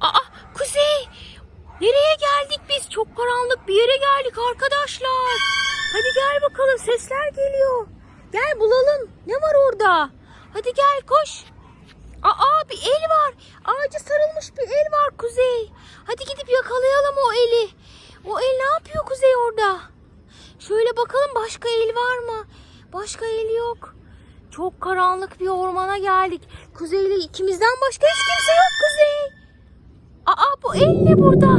Aa Kuzey. Nereye geldik biz? Çok karanlık bir yere geldik arkadaşlar. Hadi gel bakalım sesler geliyor. Gel bulalım. Ne var orada? Hadi gel koş. Aa bir el var. Ağaca sarılmış bir el var Kuzey. Hadi gidip yakalayalım o eli. O el ne yapıyor Kuzey orada? Şöyle bakalım başka el var mı? Başka el yok. Çok karanlık bir ormana geldik. Kuzey ile ikimizden başka hiç kimse yok Kuzey. Aa bu el burada?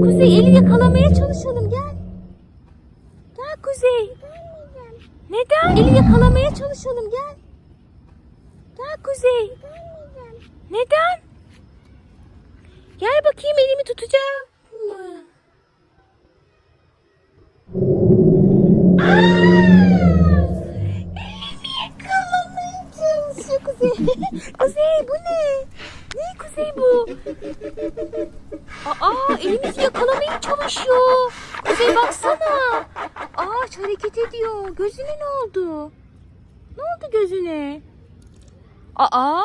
Kuzey eli yakalamaya çalışalım gel. Gel Kuzey. Neden? Eli yakalamaya çalışalım gel. Gel Kuzey. Neden? Gel bakayım elimi tutacağım. mı? Kuzey bu? Aa elimizi yakalamaya çalışıyor. Kuzey baksana. Ağaç hareket ediyor. Gözüne ne oldu? Ne oldu gözüne? Aa.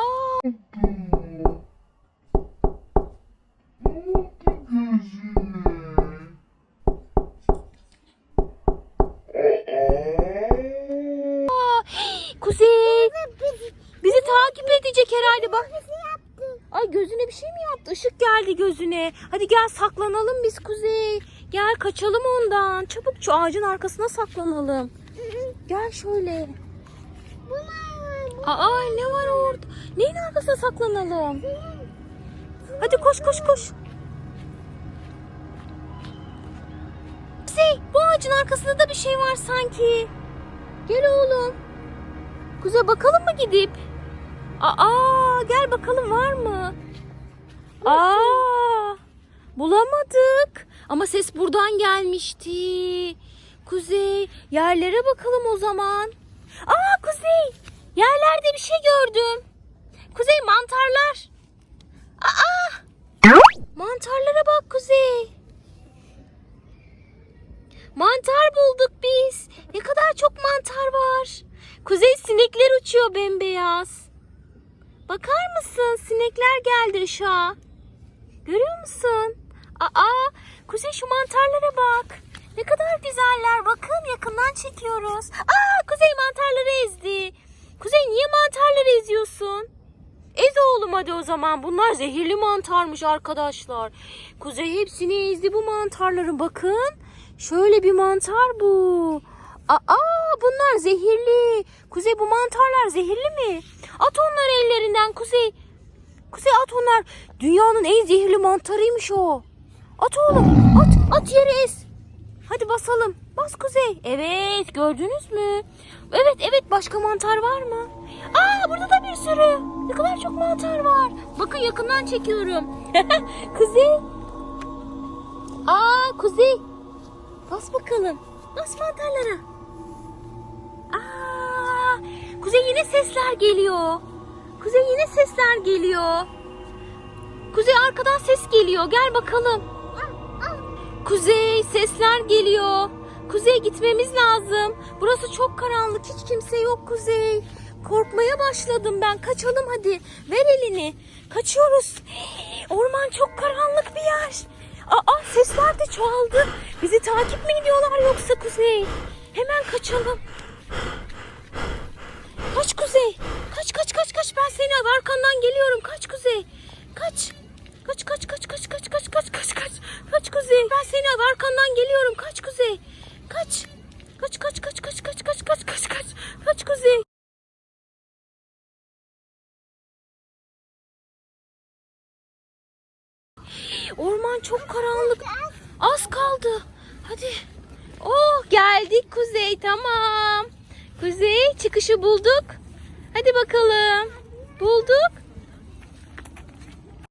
Aa, Kuzey. Bizi takip edecek herhalde bak. Ay gözüne bir şey mi yaptı? Işık geldi gözüne. Hadi gel saklanalım biz Kuzey. Gel kaçalım ondan. Çabuk şu ağacın arkasına saklanalım. Gel şöyle. Aa ne var orada? Neyin arkasına saklanalım? Hadi koş koş koş. Kuzey bu ağacın arkasında da bir şey var sanki. Gel oğlum. Kuzey bakalım mı gidip? Aa gel bakalım var mı? Aa bulamadık. Ama ses buradan gelmişti. Kuzey yerlere bakalım o zaman. Aa Kuzey yerlerde bir şey gördüm. Kuzey mantarlar. Aa mantarlara bak Kuzey. Mantar bulduk biz. Ne kadar çok mantar var. Kuzey sinekler uçuyor bembeyaz. Bakar mısın? Sinekler geldi ışığa. Görüyor musun? Aa, Kuzey şu mantarlara bak. Ne kadar güzeller. Bakın yakından çekiyoruz. Aa, Kuzey mantarları ezdi. Kuzey niye mantarları eziyorsun? Ez oğlum hadi o zaman. Bunlar zehirli mantarmış arkadaşlar. Kuzey hepsini ezdi bu mantarların. Bakın. Şöyle bir mantar bu. Aa bunlar zehirli. Kuzey bu mantarlar zehirli mi? At onları ellerinden Kuzey. Kuzey at onlar. Dünyanın en zehirli mantarıymış o. At oğlum. At. At yere ez. Hadi basalım. Bas Kuzey. Evet gördünüz mü? Evet evet başka mantar var mı? Aa burada da bir sürü. Ne kadar çok mantar var. Bakın yakından çekiyorum. Kuzey. Aa Kuzey. Bas bakalım. Bas mantarlara. Aa, Kuzey yine sesler geliyor. Kuzey yine sesler geliyor. Kuzey arkadan ses geliyor. Gel bakalım. Kuzey sesler geliyor. Kuzey gitmemiz lazım. Burası çok karanlık. Hiç kimse yok Kuzey. Korkmaya başladım ben. Kaçalım hadi. Ver elini. Kaçıyoruz. Orman çok karanlık bir yer. Aa sesler de çoğaldı. Bizi takip mi ediyorlar yoksa Kuzey? Hemen kaçalım. Kaç Kuzey. Orman çok karanlık. Az kaldı. Hadi. Oh geldik Kuzey tamam. Kuzey çıkışı bulduk. Hadi bakalım. Bulduk.